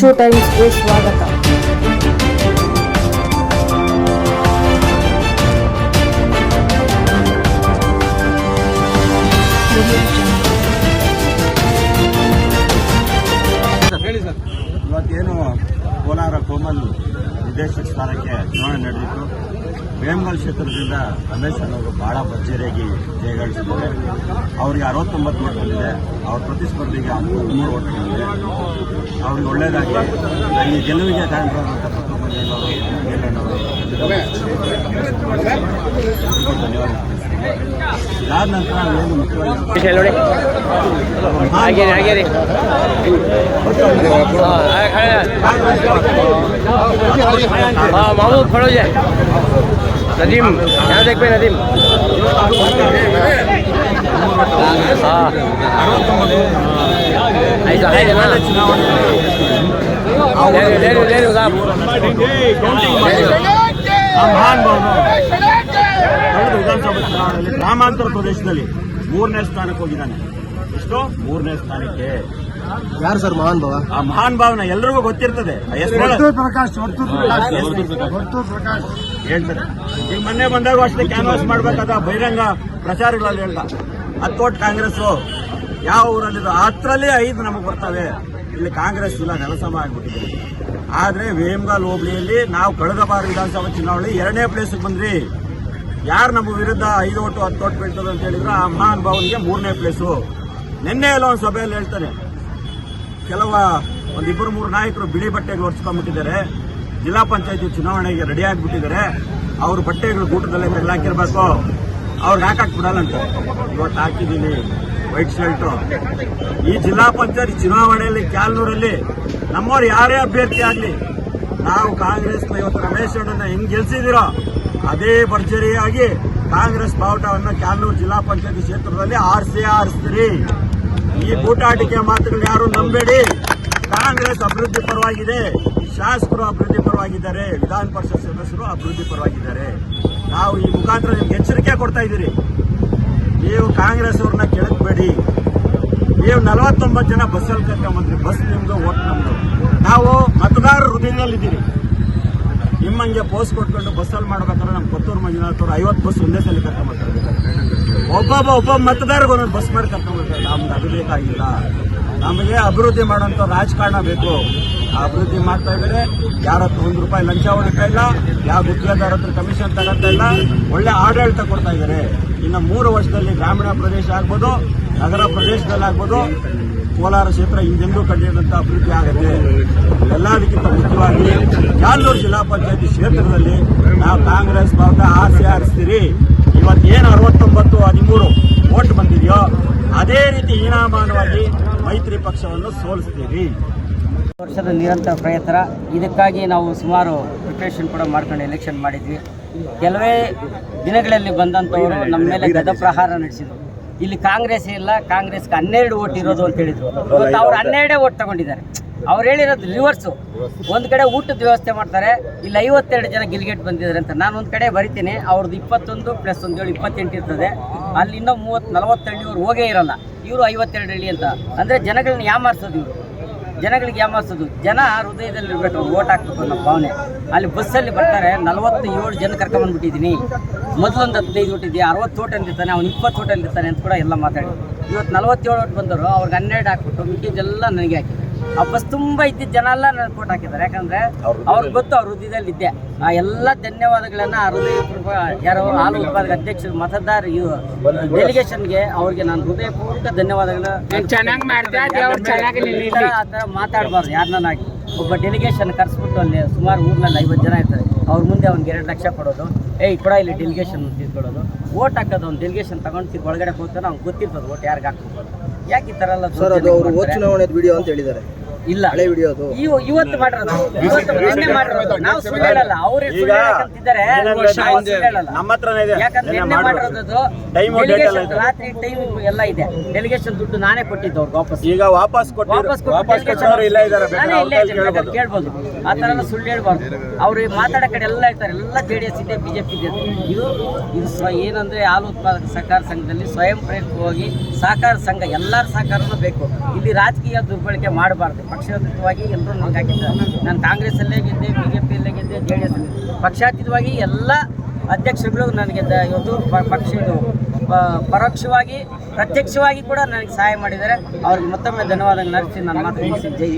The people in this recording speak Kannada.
ಕಿಚ್ಚು ಟೈಮ್ಸ್ಗೆ ಸ್ವಾಗತ. ಹೇಳಿ ಸರ್. ಇವತ್ತೇನು ಕೋಲಾರ ಕೋಮಲ್ ನಿರ್ದೇಶಕ ಸ್ಥಾನಕ್ಕೆ ಚುನಾವಣೆ ನಡೆದಿತ್ತು. ವೇಮಗಲ್ ಕ್ಷೇತ್ರದಿಂದ ರಮೇಶ್ ಅವರು ಬಹಳ ಭರ್ಜರಿಯಾಗಿ ಜಯಗಳಿಸಿದ್ದಾರೆ ಅವರಿಗೆ ಅರವತ್ತೊಂಬತ್ತು ಓಟ್ ಬಂದಿದೆ. ಅವ್ರ ಪ್ರತಿಸ್ಪರ್ಧಿಗೆ ಮೂರು ಓಟ್ ಬಂದಿದೆ. ಅವ್ರಿಗೆ ಒಳ್ಳೆಯದಾಗಿ ಈ ಗೆಲುವಿಗೆ ಕಾರಣರಾದಂಥ ಪತ್ರಮಂಜನವರು ಧನ್ಯವಾದ ಇದಾದ ನಂತರ ಏನು ಮುಖ್ಯವಾಗಿ ನೋಡಿ. ಹಾಗೇರಿ ಹಾಗೇರಿ हाँ मामू खड़ो जाए नदीम यहाँ देख पे नदीम हाँ ऐसा है ना ले लो ले लो ले लो साहब ಆ ಮಹಾನ್ ಭಾವನು ಕಳೆದ ವಿಧಾನಸಭಾ ಚುನಾವಣೆಯಲ್ಲಿ ಗ್ರಾಮಾಂತರ ಪ್ರದೇಶದಲ್ಲಿ ಮೂರನೇ ಸ್ಥಾನಕ್ಕೆ ಹೋಗಿದ್ದಾನೆ ಎಷ್ಟು ಮೂರನೇ ಸ್ಥಾನಕ್ಕೆ ಯಾರು ಸರ್ ಮಹಾನ್ ಭಾವ? ಆ ಮಹಾನ್ ಭಾವನ ಎಲ್ರಿಗೂ ಗೊತ್ತಿರ್ತದೆ. ಪ್ರಕಾಶ್ ಹೇಳ್ತಾರೆ. ಈಗ ಮೊನ್ನೆ ಬಂದಾಗ ಅಷ್ಟೇ ಕ್ಯಾನ್ವಾಸ್ ಮಾಡ್ಬೇಕಾದ ಬಹಿರಂಗ ಪ್ರಚಾರಗಳಲ್ಲಿ ಹೇಳ್ದ ಹತ್ತು ಓಟ್ ಕಾಂಗ್ರೆಸ್ ಯಾವ ಊರಲ್ಲಿ ಹತ್ತರಲ್ಲಿ ಐದು ನಮಗೆ ಬರ್ತವೆ. ಇಲ್ಲಿ ಕಾಂಗ್ರೆಸ್ ಇಲ್ಲ ನೆಲಸಮ ಆಗ್ಬಿಟ್ಟಿದೆ ಆದ್ರೆ ವೇಮ್ಗಾಲ್ ಹೋಬಳಿಯಲ್ಲಿ ನಾವು ಕಳೆದ ಬಾರಿ ವಿಧಾನಸಭಾ ಚುನಾವಣೆ ಎರಡನೇ ಪ್ಲೇಸ್ಗೆ ಬಂದ್ರಿ ಯಾರು ನಮ್ಮ ವಿರುದ್ಧ ಐದು ಓಟು ಹತ್ತು ಓಟ್ ಬೀಳ್ತದೆ ಅಂತ ಹೇಳಿದ್ರೆ ಆ ಮಹಾನ್ ಭಾವನಿಗೆ ಮೂರನೇ ಪ್ಲೇಸು ನಿನ್ನೆ ಎಲ್ಲ ಒಂದು ಸಭೆಯಲ್ಲಿ ಹೇಳ್ತಾನೆ. ಕೆಲವ ಒಂದಿಬ್ಬರು ಮೂರು ನಾಯಕರು ಬಿಳಿ ಬಟ್ಟೆಗಳು ಹೊರಿಸ್ಕೊಂಡ್ಬಿಟ್ಟಿದ್ದಾರೆ ಜಿಲ್ಲಾ ಪಂಚಾಯತಿ ಚುನಾವಣೆಗೆ ರೆಡಿ ಆಗಿಬಿಟ್ಟಿದ್ದಾರೆ. ಅವ್ರ ಬಟ್ಟೆಗಳು ಗೂಟದಲ್ಲೇ ಹಾಕಿರ್ಬೇಕು. ಅವ್ರಿಗೆ ಹಾಕಕ್ ಬಿಡಲ್ಲಂತ ಇವತ್ತು ಹಾಕಿದ್ದೀನಿ ವೈಟ್ ಶರ್ಟು. ಈ ಜಿಲ್ಲಾ ಪಂಚಾಯತ್ ಚುನಾವಣೆಯಲ್ಲಿ ಕ್ಯಾಲ್ನೂರಲ್ಲಿ ನಮ್ಮವ್ರು ಯಾರೇ ಅಭ್ಯರ್ಥಿ ಆಗಲಿ, ನಾವು ಕಾಂಗ್ರೆಸ್ನ ಇವತ್ತು ರಮೇಶ್ ಅಣ್ಣನ ಹೆಂಗೆ ಗೆಲ್ಸಿದಿರೋ ಅದೇ ಭರ್ಜರಿಯಾಗಿ ಕಾಂಗ್ರೆಸ್ ಬಾವುಟವನ್ನು ಕ್ಯಾಲ್ನೂರು ಜಿಲ್ಲಾ ಪಂಚಾಯತಿ ಕ್ಷೇತ್ರದಲ್ಲಿ ಆರಿಸಿ ಆರಿಸ್ತೀರಿ. ಈ ಬೂಟಾಟಿಕೆ ಮಾತುಗಳು ಯಾರು ನಂಬೇಡಿ. ಕಾಂಗ್ರೆಸ್ ಅಭಿವೃದ್ಧಿ ಪರವಾಗಿದೆ. ಶಾಸಕರು ಅಭಿವೃದ್ಧಿ ಪರವಾಗಿದ್ದಾರೆ. ವಿಧಾನ ಪರಿಷತ್ ಸದಸ್ಯರು ಅಭಿವೃದ್ಧಿ ಪರವಾಗಿದ್ದಾರೆ. ನಾವು ಈ ಮುಖಾಂತರ ನಿಮ್ಗೆ ಎಚ್ಚರಿಕೆ ಕೊಡ್ತಾ ಇದ್ದೀರಿ. ನೀವು ಕಾಂಗ್ರೆಸ್ ಅವ್ರನ್ನ ಕೆಳಕ್ಬೇಡಿ ನೀವು ನಲವತ್ತೊಂಬತ್ತು ಜನ ಬಸ್ಸಲ್ಲಿ ಕರ್ಕೊಂಬಂದ್ರಿ ಬಸ್ ನಿಮ್ದು, ಓಟ್ ನಮ್ದು. ನಾವು ಮತದಾರರ ಹೃದಯದಲ್ಲಿದ್ದೀರಿ. ನಿಮ್ಮಂಗೆ ಪೋಸ್ಟ್ ಕೊಟ್ಕೊಂಡು ಬಸ್ಸಲ್ಲಿ ಮಾಡ್ಬೇಕಾದ್ರೆ ನಮ್ಮ ಕೊತ್ತೂರು ಮಂಜುನಾಥ್ ಅವರು ಐವತ್ತು ಬಸ್ ಒಂದೇ ಸಲ ಕರ್ಕೊಂಬರ್ತಾರೆ ಒಬ್ಬೊಬ್ಬ ಒಬ್ಬ ಮತದಾರರಿಗೆ ಒಂದೊಂದು ಬಸ್ ಮಾಡಿ ಕರ್ಕೊಂಡ್ಬಿಡ್ತಾರೆ ನಮ್ಗೆ ಅದು ಬೇಕಾಗಿಲ್ಲ. ನಮಗೆ ಅಭಿವೃದ್ಧಿ ಮಾಡುವಂಥ ರಾಜಕಾರಣ ಬೇಕು. ಅಭಿವೃದ್ಧಿ ಮಾಡ್ತಾ ಇದ್ದಾರೆ. ಯಾರ ಹತ್ರ ಒಂದು ರೂಪಾಯಿ ಲಂಚ ಹೊಡಿತಾ ಇಲ್ಲ, ಯಾವ ಗುತ್ತಿಗೆದಾರ ಹತ್ರ ಕಮಿಷನ್ ತಗೊಳ್ತಾ ಇಲ್ಲ, ಒಳ್ಳೆ ಆಡಳಿತ ಕೊಡ್ತಾ ಇದ್ದಾರೆ. ಇನ್ನು ಮೂರು ವರ್ಷದಲ್ಲಿ ಗ್ರಾಮೀಣ ಪ್ರದೇಶ ಆಗ್ಬೋದು, ನಗರ ಪ್ರದೇಶದಲ್ಲಿ ಆಗ್ಬೋದು, ಕೋಲಾರ ಕ್ಷೇತ್ರ ಹಿಂದೆಂದೂ ಕಂಡಿರುವಂಥ ಅಭಿವೃದ್ಧಿ ಆಗುತ್ತೆ. ಎಲ್ಲದಕ್ಕಿಂತ ಮುಖ್ಯವಾಗಿ ಜಾಲೂರು ಜಿಲ್ಲಾ ಪಂಚಾಯತಿ ಕ್ಷೇತ್ರದಲ್ಲಿ ನಾವು ಕಾಂಗ್ರೆಸ್ ಬಾವುಟ ಆಸೆ ಆರಿಸ್ತೀರಿ ಇವತ್ತೇನು ಅರವತ್ತೊಂಬತ್ತು ಹದಿಮೂರು ಓಟ್ ಬಂದಿದೆಯೋ, ಅದೇ ರೀತಿ ಹೀನಾಮಾನವಾಗಿ ಮೈತ್ರಿ ಪಕ್ಷವನ್ನು ಸೋಲಿಸ್ತೀರಿ. ವರ್ಷದ ನಿರಂತರ ಪ್ರಯತ್ನ. ಇದಕ್ಕಾಗಿ ನಾವು ಸುಮಾರು ಪ್ರಿಪ್ರೇಷನ್ ಕೂಡ ಮಾಡ್ಕೊಂಡು ಎಲೆಕ್ಷನ್ ಮಾಡಿದ್ವಿ. ಕೆಲವೇ ದಿನಗಳಲ್ಲಿ ಬಂದಂಥವರು ನಮ್ಮ ಮೇಲೆ ಗದಪ್ರಹಾರ ನಡೆಸಿದ್ರು. ಇಲ್ಲಿ ಕಾಂಗ್ರೆಸ್ ಇಲ್ಲ ಕಾಂಗ್ರೆಸ್ಗೆ ಹನ್ನೆರಡು ಓಟ್ ಇರೋದು ಅಂತ ಹೇಳಿದ್ರು. ಇವತ್ತು ಅವ್ರು ಹನ್ನೆರಡೇ ಓಟ್ ತಗೊಂಡಿದ್ದಾರೆ. ಅವ್ರು ಹೇಳಿರೋದು ರಿವರ್ಸು ಒಂದು ಕಡೆ ಊಟದ ವ್ಯವಸ್ಥೆ ಮಾಡ್ತಾರೆ ಇಲ್ಲಿ ಐವತ್ತೆರಡು ಜನ ಗಿಲ್ಗೇಟ್ ಬಂದಿದ್ದಾರೆ ಅಂತ. ನಾನು ಒಂದು ಕಡೆ ಬರಿತೀನಿ ಅವ್ರದ್ದು ಇಪ್ಪತ್ತೊಂದು ಪ್ಲಸ್ ಒಂದು ಏಳು ಇಪ್ಪತ್ತೆಂಟು ಇರ್ತದೆ. ಅಲ್ಲಿ ಇನ್ನೂ ಮೂವತ್ತು ನಲವತ್ತು ಹಳ್ಳಿಯವ್ರು ಹೋಗೇ ಇರಲ್ಲ. ಇವರು ಐವತ್ತೆರಡು ಹಳ್ಳಿ ಅಂತ. ಅಂದರೆ ಜನಗಳನ್ನ ಯಾಮಾರಿಸೋದು ಇವರು? ಜನಗಳಿಗೆ ಯಾಮಾರಿಸೋದು ಜನ ಹೃದಯದಲ್ಲಿ ಇರಬೇಕು ಓಟ್ ಹಾಕ್ಬೇಕು ಅನ್ನೋ ಭಾವನೆ. ಅಲ್ಲಿ ಬಸ್ಸಲ್ಲಿ ಬರ್ತಾರೆ ನಲವತ್ತು ಏಳು ಜನ ಕರ್ಕೊಂಬಂದ್ಬಿಟ್ಟಿದ್ದೀನಿ ಮೊದಲೊಂದು ಹದಿನೈದು ಓಟ್ ಅರವತ್ತು ಓಟ್ ಅಂತಿರ್ತಾನೆ ಅವ್ನು ಇಪ್ಪತ್ತು ಓಟ್ ಅಂತಿರ್ತಾನೆ ಅಂತ ಕೂಡ ಎಲ್ಲ ಮಾತಾಡಿ ಇವತ್ತು ನಲವತ್ತೇಳು ಓಟ್ ಬಂದರು ಅವ್ರಿಗೆ ಹನ್ನೆರಡು ಹಾಕ್ಬಿಟ್ಟು ಮಿಕ್ಕಿದ್ದೆಲ್ಲ ನನಗೆ ಹಾಕಿದ್ರು ಆ ತುಂಬಾ ತುಂಬ ಇದ್ದಿದ್ದ ಜನ ಎಲ್ಲ ನನಗೆ ಫೋಟೋ ಹಾಕಿದ್ದಾರೆ. ಯಾಕಂದ್ರೆ ಅವ್ರಿಗೆ ಗೊತ್ತು ಅವ್ರ ಹೃದಯದಲ್ಲಿ ಇದ್ದೆ. ಆ ಎಲ್ಲ ಧನ್ಯವಾದಗಳನ್ನ ಆ ಹೃದಯಪೂರ್ವಕ ಯಾರೋ ಹಾಲು ಉತ್ಪಾದಕ ಅಧ್ಯಕ್ಷರು ಮತದಾರ ಡೆಲಿಗೇಷನ್ಗೆ ಅವ್ರಿಗೆ ನಾನು ಹೃದಯಪೂರ್ವಕ ಧನ್ಯವಾದಗಳು ಚೆನ್ನಾಗಿ ಮಾಡ್ತಾ ದೇವ್ರು ಚೆನ್ನಾಗಿ ಈ ಥರ ಆ ಥರ ಮಾತಾಡಬಾರ್ದು ಯಾರನ್ನಾಗಿ ಒಬ್ಬ ಡೆಲಿಗೇಷನ್ ಕರೆಸ್ಬಿಟ್ಟು ಅಲ್ಲಿ ಸುಮಾರು ಊರ್ನಲ್ಲಿ ಐವತ್ತು ಜನ ಇರ್ತಾರೆ. ಅವ್ರ ಮುಂದೆ ಅವ್ನಿಗೆ ಎರಡು ಲಕ್ಷ ಕೊಡೋದು. ಏಯ್ ಕೊಡ ಇಲ್ಲಿ ಡೆಲಿಗೇಷನ್ ತಿಳ್ಕೊಳ್ಳೋದು. ಓಟ್ ಹಾಕೋದು ಅವ್ನು ಡೆಲಿಗೇಷನ್ ತಗೊಂಡು ತಿರ್ಗಿ ಒಳಗಡೆ ಹೋಗ್ತಾನೆ ಅವ್ನಿಗೆ ಗೊತ್ತಿರ್ತದೆ ಓಟ್ ಯಾರಿಗೆ ಹಾಕ್ಬೇಕು ಯಾಕೆ ಈ ಥರ ಎಲ್ಲ ಸರ್ ಅದು ಅವರು ಓದ್ ಚುನಾವಣೆ ವಿಡಿಯೋ ಅಂತ ಹೇಳಿದ್ದಾರೆ. ಇಲ್ಲ. ಹಳೆ ವಿಡಿಯೋ ಅದು ಇವತ್ತು ಮಾಡಿರೋದು ಇವತ್ತು ನಿನ್ನೆ ಮಾಡಿರೋದು ನಾವು ಸುಳ್ಳು ಹೇಳಲ್ಲ. ಅವ್ರು ಸುಳ್ಳು ಹೇಳಕ್ಕಂತಿದ್ದಾರೆ ಏನಂದ್ರೆ ನಾವು ಸುಳ್ಳು ಹೇಳಲ್ಲ. ನಮ್ಮ ಹತ್ರನೇ ಇದೆ. ಯಾಕಂದ್ರೆ ನಿನ್ನೆ. ಮಾಡಿರೋದು ಟೈಮ್ date ಎಲ್ಲ ಇದೆ. ರಾತ್ರಿ ಟೈಮ್ ಎಲ್ಲ ಇದೆ. ಡೆಲಿಗೇಷನ್ ದುಡ್ಡು ನಾನೇ ಕೊಟ್ಟಿದ್ದು ಅವ್ರಿಗೆ ವಾಪಸ್. ಈಗ ವಾಪಸ್ ಕೊಟ್ಟು ವಾಪಸ್ ವಾಪಸ್ ಕೊಟ್ಟವರು ಇಲ್ಲ ಇದ್ದಾರೆ ನಾನೇ ಇಲ್ಲೇ ಇದ್ದೀನಿ, ಕೇಳ್ಬೋದು. ಆ ಥರ ಎಲ್ಲ ಸುಳ್ಳು ಹೇಳ್ಬಾರ್ದು. ಅವ್ರು ಮಾತಾಡೋ ಕಡೆ ಎಲ್ಲ ಇರ್ತಾರೆ. ಎಲ್ಲ ಜೆ ಡಿ ಎಸ್ ಇದೆ ಪಿ ಇದೆ ಇದು ಇದು ಸ್ವ ಏನಂದ್ರೆ ಹಾಲು ಉತ್ಪಾದಕ ಸಹಕಾರ ಸಂಘದಲ್ಲಿ ಸ್ವಯಂ ಪ್ರೇರಿತವಾಗಿ ಸಹಕಾರ ಸಂಘ ಎಲ್ಲರ ಸಹಕಾರನೂ ಬೇಕು. ಇಲ್ಲಿ ರಾಜಕೀಯ ದುರ್ಬಳಕೆ ಮಾಡಬಾರ್ದು. ಪಕ್ಷಾತೀತವಾಗಿ ಎಲ್ಲರೂ ನನಗೆ ಹಾಕಿದ್ದಾರೆ ನಾನು ಕಾಂಗ್ರೆಸ್ಸಲ್ಲೇ ಗೆದ್ದೆ ಬಿ ಜೆ ಪಿಯಲ್ಲೇ ಗೆದ್ದೆ, ಜೆ ಡಿ ಎಸ್ ಪಕ್ಷಾತೀತವಾಗಿ ಎಲ್ಲ ಅಧ್ಯಕ್ಷರುಗಳು ನನಗೆ ಇವತ್ತು ಪಕ್ಷ ಇದು ಪರೋಕ್ಷವಾಗಿ, ಪ್ರತ್ಯಕ್ಷವಾಗಿ ಕೂಡ ನನಗೆ ಸಹಾಯ ಮಾಡಿದ್ದಾರೆ. ಅವ್ರಿಗೆ ಮತ್ತೊಮ್ಮೆ ಧನ್ಯವಾದಗಳು ನಡೆಸಿ ನನ್ನ ಮಾತು ಜೈ.